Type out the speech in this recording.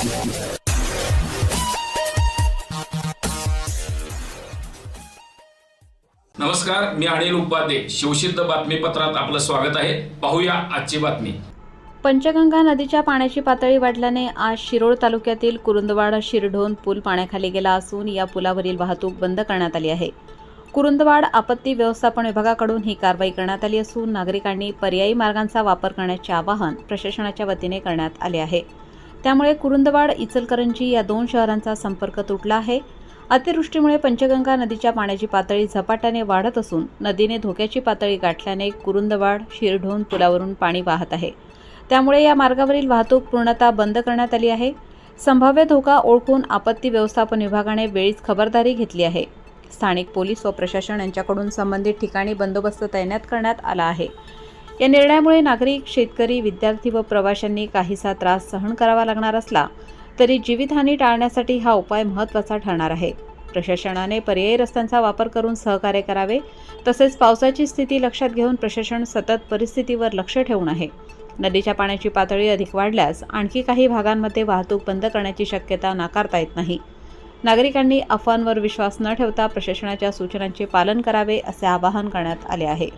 नमस्कार मी अनिल उपाध्ये. शिवसिद्ध बातमीपत्रात आपलं स्वागत आहे. पाहूया आजची बातमी. पंचगंगा नदीच्या पाण्याची पातळी वाढल्याने आज शिरोळ तालुक्यातील कुरुंदवाड शिरढोण पूल पाण्याखाली गेला असून या पुलावरील वाहतूक बंद करण्यात आली आहे. कुरुंदवाड आपत्ती व्यवस्थापन विभागाकडून ही कारवाई करण्यात आली असून नागरिकांनी पर्यायी मार्गांचा वापर करण्याचे आवाहन प्रशासनाच्या वतीने करण्यात आले आहे. त्यामुळे कुरुंदवाड इचलकरंजी या दोन शहरांचा संपर्क तुटला आहे. अतिवृष्टीमुळे पंचगंगा नदीच्या पाण्याची पातळी झपाट्याने वाढत असून नदीने धोक्याची पातळी गाठल्याने कुरुंदवाड शिरढोण पुलावरून पाणी वाहत आहे. त्यामुळे या मार्गावरील वाहतूक पूर्णतः बंद करण्यात आली आहे. संभाव्य धोका ओळखून आपत्ती व्यवस्थापन विभागाने वेळीच खबरदारी घेतली आहे. स्थानिक पोलीस व प्रशासन यांच्याकडून संबंधित ठिकाणी बंदोबस्त तैनात करण्यात आला आहे. या निर्णयामुळे नागरिक शेतकरी विद्यार्थी व प्रवाशांनी काहीसा त्रास सहन करावा लागणार असला तरी जीवितहानी टाळण्यासाठी हा उपाय महत्त्वाचा ठरणार आहे. प्रशासनाने पर्यायी रस्त्यांचा वापर करून सहकार्य करावे तसेच पावसाची स्थिती लक्षात घेऊन प्रशासन सतत परिस्थितीवर लक्ष ठेवून आहे. नदीच्या पाण्याची पातळी अधिक वाढल्यास आणखी काही भागांमध्ये वाहतूक बंद करण्याची शक्यता नाकारता येत नाही. नागरिकांनी अफवांवर विश्वास न ठेवता प्रशासनाच्या सूचनांचे पालन करावे असे आवाहन करण्यात आले आहे.